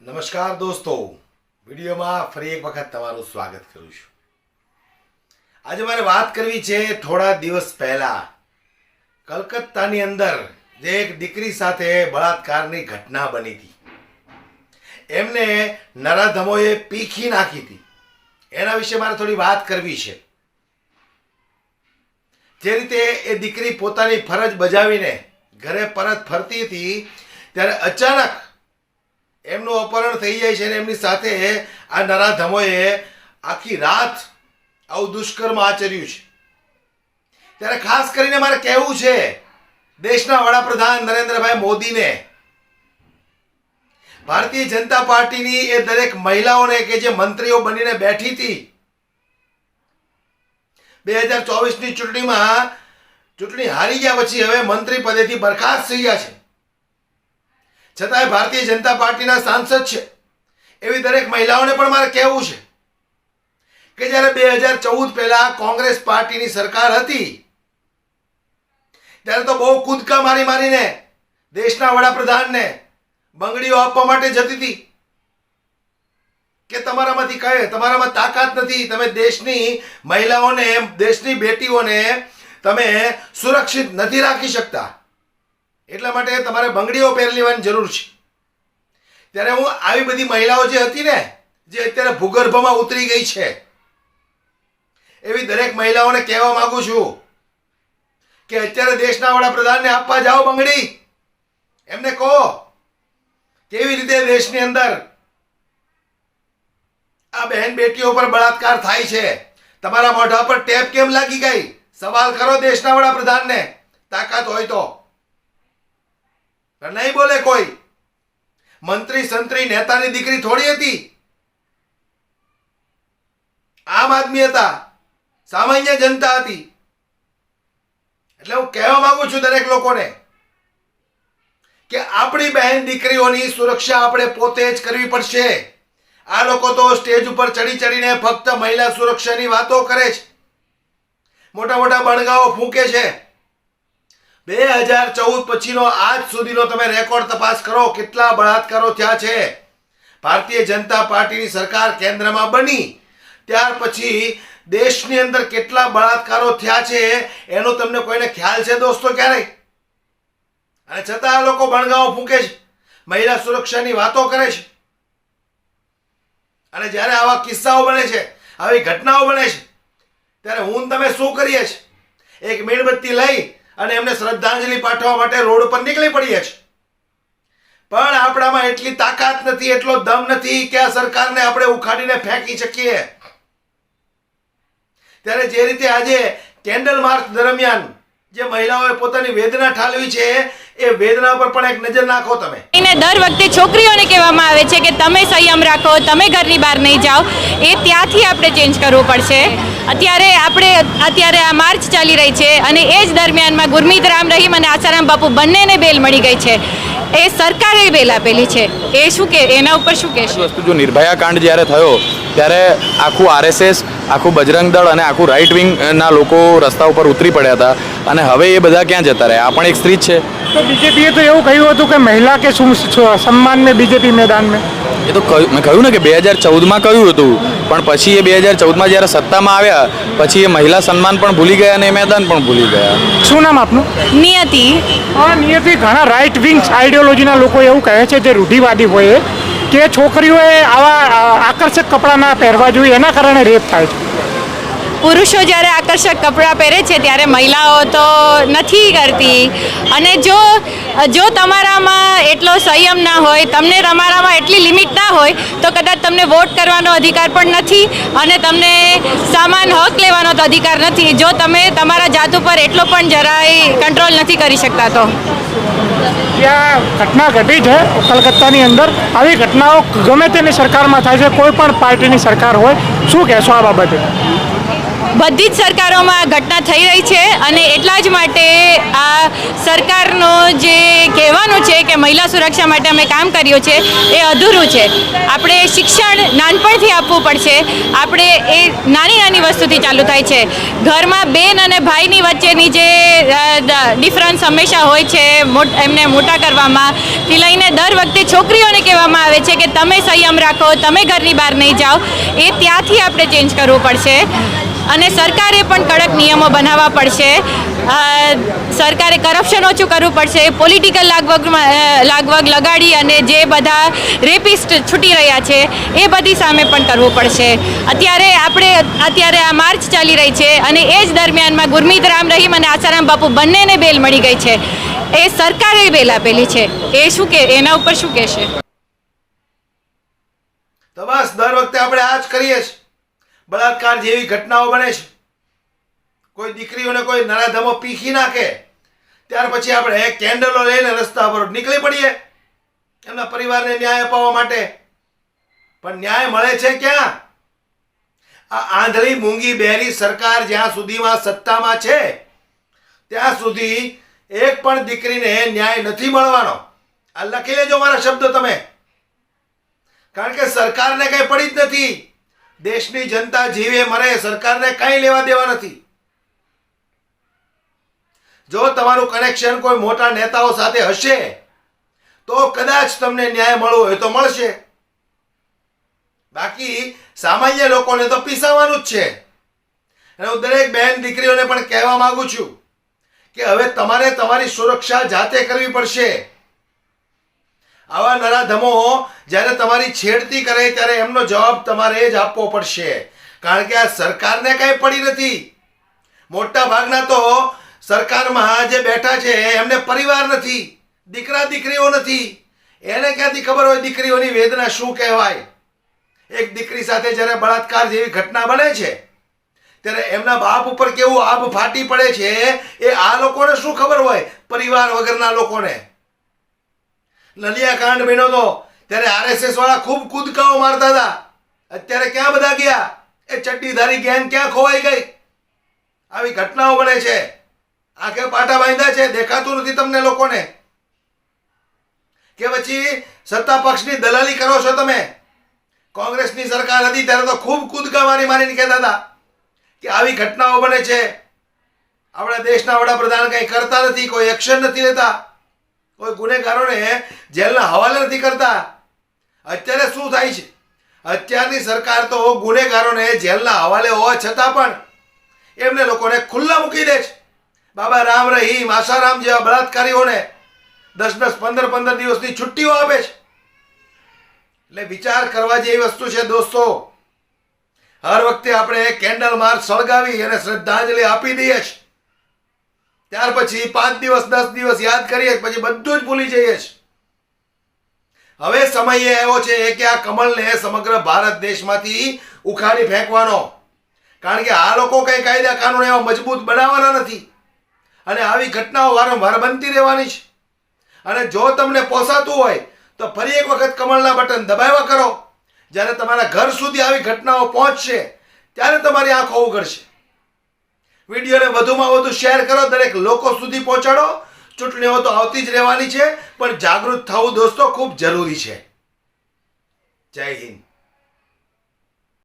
નમસ્કાર દોસ્તો. વિડીયોમાં ફરી એક વખત તમારું સ્વાગત કરું છું. આજે મારે વાત કરવી છે થોડા દિવસ પહેલા. કલકત્તાની અંદર જે એક દીકરી સાથે બળાત્કારની ઘટના બની હતી. એમને નરાધમોએ પીખી નાખી હતી. એના વિશે મારે થોડી વાત કરવી છે. જે રીતે એ દીકરી પોતાની ફરજ બજાવીને ઘરે પરત ફરતી હતી, ત્યારે અચાનક એમનું અપહરણ થઈ જાય છે અને એમની સાથે આ નરાધમોએ આખી રાત આવું દુષ્કર્મ આચર્યું છે. ત્યારે ખાસ કરીને મારે કહેવું છે, દેશના વડાપ્રધાન નરેન્દ્રભાઈ મોદીને, ભારતીય જનતા પાર્ટીની એ દરેક મહિલાઓને કે જે મંત્રીઓ બનીને બેઠી હતી, બે હજાર ચોવીસની ચૂંટણીમાં, ચૂંટણી હારી ગયા પછી હવે મંત્રી પદેથી બરખાસ્ત થઈ ગયા છે. છતાંય ભારતીય જનતા પાર્ટીના સાંસદ છે. એવી દરેક મહિલાઓને પણ મારે કહેવું છે કે જ્યારે બે હજાર ચૌદ પહેલા કોંગ્રેસ પાર્ટીની સરકાર હતી, ત્યારે તો બહુ કૂદકા મારી મારીને દેશના વડાપ્રધાનને બંગડીઓ આપવા માટે જતી હતી. કે તમારામાંથી કહે તમારામાં તાકાત નથી, તમે દેશની મહિલાઓને, દેશની બેટીઓને તમે સુરક્ષિત નથી રાખી શકતા. એટલા માટે તમારે બંગડીઓ પહેરી લેવાની જરૂર છે. ત્યારે હું આવી બધી મહિલાઓ જે હતી ને, જે અત્યારે ભૂગર્ભમાં ઉતરી ગઈ છે, એવી દરેક મહિલાઓને કહેવા માંગુ છું કે અત્યારે દેશના વડાપ્રધાનને આપવા જાઓ બંગડી. એમને કહો, કેવી રીતે દેશની અંદર આ બહેન બેટીઓ પર બળાત્કાર થાય છે? તમારા મોઢા પર ટેપ કેમ લાગી ગઈ? સવાલ કરો દેશના વડાપ્રધાનને. તાકાત હોય તો. નહીં બોલે કોઈ. મંત્રી, સંત્રી, નેતાની દીકરી થોડી હતી. આમ આદમી હતા. સામાન્ય જનતા હતી. એટલે હું કહેવા માંગુ છું દરેક લોકોને કે આપણી બહેન દીકરીઓની સુરક્ષા આપણે પોતે જ કરવી પડશે. આ લોકો તો સ્ટેજ ઉપર ચડી ચડીને ફક્ત મહિલા સુરક્ષાની વાતો કરે છે. મોટા મોટા બણગાઓ ફૂંકે છે. બે હજાર ચૌદ પછીનો આજ સુધીનો તમે રેકોર્ડ તપાસ કરો, કેટલા બળાત્કારો થયા છે? ભારતીય જનતા પાર્ટીની સરકાર કેન્દ્રમાં બની. ત્યાર પછી દેશની અંદર કેટલા બળાત્કારો થયા છે, એનો તમને કોઈને ખ્યાલ છે દોસ્તો ક્યારેય? અને છતાં આ લોકો બણગાઓ ફૂંકે છે, મહિલા સુરક્ષાની વાતો કરે છે. અને જ્યારે આવા કિસ્સાઓ બને છે, આવી ઘટનાઓ બને છે, ત્યારે હું તમે શું કરીએ છીએ? એક મીણબત્તી લઈ અને એમને શ્રદ્ધાંજલિ પાઠવવા માટે રોડ ઉપર નીકળી પડીએ છીએ. પણ આપણામાં એટલી તાકાત નથી, એટલો દમ નથી કે આ સરકારને આપણે ઉખાડીને ફેંકી શકીએ. ત્યારે જે રીતે આજે કેન્ડલ માર્ચ દરમિયાન જે મહિલાઓએ પોતાની વેદના ઠાલવી છે એ વેદના પર પણ એક નજર નાખો તમે. એને દર વખતે છોકરીઓને કહેવામાં આવે છે કે તમે સંયમ રાખો તમે ઘરની બહાર નહીં જાઓ. એ ત્યાંથી આપણે ચેન્જ કરવું પડશે. અત્યારે આપણે અત્યારે આ માર્ચ ચાલી રહી છે અને એ જ દરમિયાનમાં ગુરમીત રામ રહીમ અને આસારામ બાપુ બંનેને બેલ મળી ગઈ છે. એ સરકારે બેલ આપેલી છે. એ શું કે એના ઉપર શું કહેશો? વસ્તુ જો નિર્ભયા કાંડ જ્યારે થયો ત્યારે આખું આરએસએસ આખું બજરંગ દળ અને આખું રાઇટ વિંગના લોકો રસ્તા ઉપર ઉતરી પડ્યા હતા. અને હવે એ બધા ક્યાં જતા રહ્યા? પણ એક સ્ત્રી છે. તો બીજેપીએ તો એવું કહ્યું હતું કે મહિલા કે શું સન્માન મેં બીજેપી મેદાન મેં. એ તો કહ્યું મેં કહ્યું ને કે બે હજાર ચૌદમાં કહ્યું હતું. પણ પછી એ બે હજાર ચૌદમાં જ્યારે સત્તામાં આવ્યા પછી એ મહિલા સન્માન પણ ભૂલી ગયા અને એ મેદાન પણ ભૂલી ગયા. શું નામ આપનું? નિયતિ. હા નિયતિ ઘણા રાઈટ વિંગ આઈડિયોલોજીના લોકો એવું કહે છે જે રૂઢિવાદી હોય કે છોકરીઓએ આવા આકર્ષક કપડાં ના પહેરવા જોઈએ? એના કારણે રેપ થાય છે. પુરુષો જ્યારે આકર્ષક કપડાં પહેરે છે, ત્યારે મહિલાઓ તો નથી કરતી. અને જો જો તમારામાં એટલો સંયમ ના હોય, તમને તમારામાં એટલી લિમિટ ના હોય, તો કદાચ તમને વોટ કરવાનો અધિકાર પણ નથી અને તમને સામાન હક લેવાનો તો અધિકાર નથી. જો તમે તમારા જાત ઉપર એટલો પણ જરાય કંટ્રોલ નથી કરી શકતા તો. ત્યાં ઘટના ઘટી છે કલકત્તાની અંદર. આવી ઘટનાઓ ગમે તેની સરકારમાં થાય છે, કોઈ પણ પાર્ટીની સરકાર હોય, શું કહેશો આ બાબતે? બધી જ સરકારોમાં ઘટના થઈ રહી છે અને એટલા જ માટે આ સરકારનો જે કહેવાનું છે કે મહિલા સુરક્ષા માટે અમે કામ કર્યું છે, એ અધૂરું છે. આપણે શિક્ષણ નાનપણથી આપવું પડશે. આપણે એ નાની નાની વસ્તુથી ચાલુ થાય છે. ઘરમાં બેન અને ભાઈની વચ્ચેની જે ડિફરન્સ હંમેશા હોય છે એમને મોટા કરવામાં. થી લઈને દર વખતે છોકરીઓને કહેવામાં આવે છે કે તમે સંયમ રાખો, તમે ઘરની બહાર નહીં જાઓ. એ ત્યાંથી આપણે ચેન્જ કરવું પડશે. અને સરકારે પણ કડક નિયમો બનાવવા પડશે. સરકારે કરપ્શન ઓછું કરવું પડશે. પોલિટિકલ લાગવગ લાગવગ લગાડી અને જે બધા રેપિસ્ટ છૂટી રહ્યા છે, એ બધી સામે પણ કરવું પડશે. અત્યારે આપણે, અત્યારે આ માર્ચ ચાલી રહી છે અને એ જ દરમિયાનમાં ગુરમીત રામ રહીમ અને આસારામ બાપુ બંનેને બેલ મળી ગઈ છે. એ સરકારે બેલ આપેલી છે. એ શું કે, એના ઉપર શું કહેશે? તો બસ દર વખતે આપણે આ જ કરીએ છીએ. બળાત્કાર જેવી ઘટનાઓ બને છે. કોઈ દીકરીઓને કોઈ નરાધમો પીખી નાખે, ત્યાર પછી આપણે કેન્ડલો લઈને રસ્તા પર નીકળી પડીએ. એમના પરિવારને ન્યાય અપાવવા માટે. પણ ન્યાય મળે છે ક્યાં? આ આંધળી મૂંગી બેરી સરકાર જ્યાં સુધીમાં સત્તામાં છે, ત્યાં સુધી એક પણ દીકરીને ન્યાય નથી મળવાનો. આ લખી લેજો મારા શબ્દ તમે. કારણ કે સરકારને કંઈ પડી જ નથી. દેશની જનતા જીવે મરે, સરકારને કઈ લેવા દેવા નથી. જો તમારું કનેક્શન કોઈ મોટા નેતાઓ સાથે હશે, તો કદાચ તમને ન્યાય મળવો હોય તો મળશે. બાકી સામાન્ય લોકોને તો પીસાવાનું જ છે. અને હું દરેક બહેન દીકરીઓને પણ કહેવા માંગુ છું કે હવે તમારે તમારી સુરક્ષા જાતે કરવી પડશે. આવા નરાધમો જ્યારે તમારી છેડતી કરે ત્યારે એમનો જવાબ તમારે જ આપવો પડશે. કારણ કે આ સરકારને કાંઈ પડી નથી. મોટા ભાગના તો સરકારમાં જે બેઠા છે, એમને પરિવાર નથી, દીકરા દીકરીઓ નથી. એને ક્યાંથી ખબર હોય દીકરીઓની વેદના શું કહેવાય? એક દીકરી સાથે જ્યારે બળાત્કાર જેવી ઘટના બને છે, ત્યારે એમના બાપ ઉપર કેવું આબ ફાટી પડે છે, એ આ લોકોને શું ખબર હોય? પરિવાર વગરના લોકોને. નલિયા કાંડ બન્યો હતો ત્યારે આરએસએસ વાળા ખૂબ કૂદકાઓ મારતા હતા. અત્યારે ક્યાં બધા ગયા? એ ચડ્ડીધારી ગેંગ ક્યાં ખોવાઈ ગઈ? આવી ઘટનાઓ બને છે. આંખે પાટા બાંધ્યા છે. દેખાતું નથી તમને લોકોને. કે પછી સત્તા પક્ષની દલાલી કરો છો તમે? કોંગ્રેસની સરકાર હતી ત્યારે તો ખૂબ કૂદકા મારી મારીને કહેતા હતા કે આવી ઘટનાઓ બને છે. આપણા દેશના વડાપ્રધાન કંઈ કરતા નથી, કોઈ એક્શન નથી લેતા. કોઈ ગુનેગારોને જેલના હવાલે નથી કરતા. અત્યારે શું થાય છે? અત્યારની સરકાર તો ગુનેગારોને જેલના હવાલે હોવા છતાં પણ એમને લોકોને ખુલ્લા મૂકી દે છે. બાબા રામ રહીમ આસારામ જેવા બળાત્કારીઓને દસ દસ પંદર પંદર દિવસની છુટ્ટીઓ આપે છે. એટલે વિચાર કરવા જેવી વસ્તુ છે દોસ્તો, હર વખતે આપણે કેન્ડલ માર્ચ સળગાવી અને શ્રદ્ધાંજલિ આપી દઈએ છીએ. ત્યાર પછી પાંચ દિવસ, દસ દિવસ યાદ કરીએ, પછી બધું જ ભૂલી જઈએ છીએ. હવે સમય એવો છે કે આ કમળને સમગ્ર ભારત દેશમાંથી ઉખાડી ફેંકવાનો. કારણ કે આ લોકો કઈ કાયદા, કાનૂન એવા મજબૂત બનાવવાના નથી. અને આવી ઘટનાઓ વારંવાર બનતી રહેવાની છે. અને જો તમને પોસાતું હોય, તો ફરી એક વખત કમળના બટન દબાવ્યા કરો. જ્યારે તમારા ઘર સુધી આવી ઘટનાઓ પહોંચશે, ત્યારે તમારી આંખો ઉઘડશે. વિડીયોને વધુમાં વધુ શેર કરો, દરેક લોકો સુધી પહોંચાડો. ચૂંટણીઓ તો આવતી જ રહેવાની છે, પણ જાગૃત થવું દોસ્તો ખૂબ જરૂરી છે. જય હિન્દ.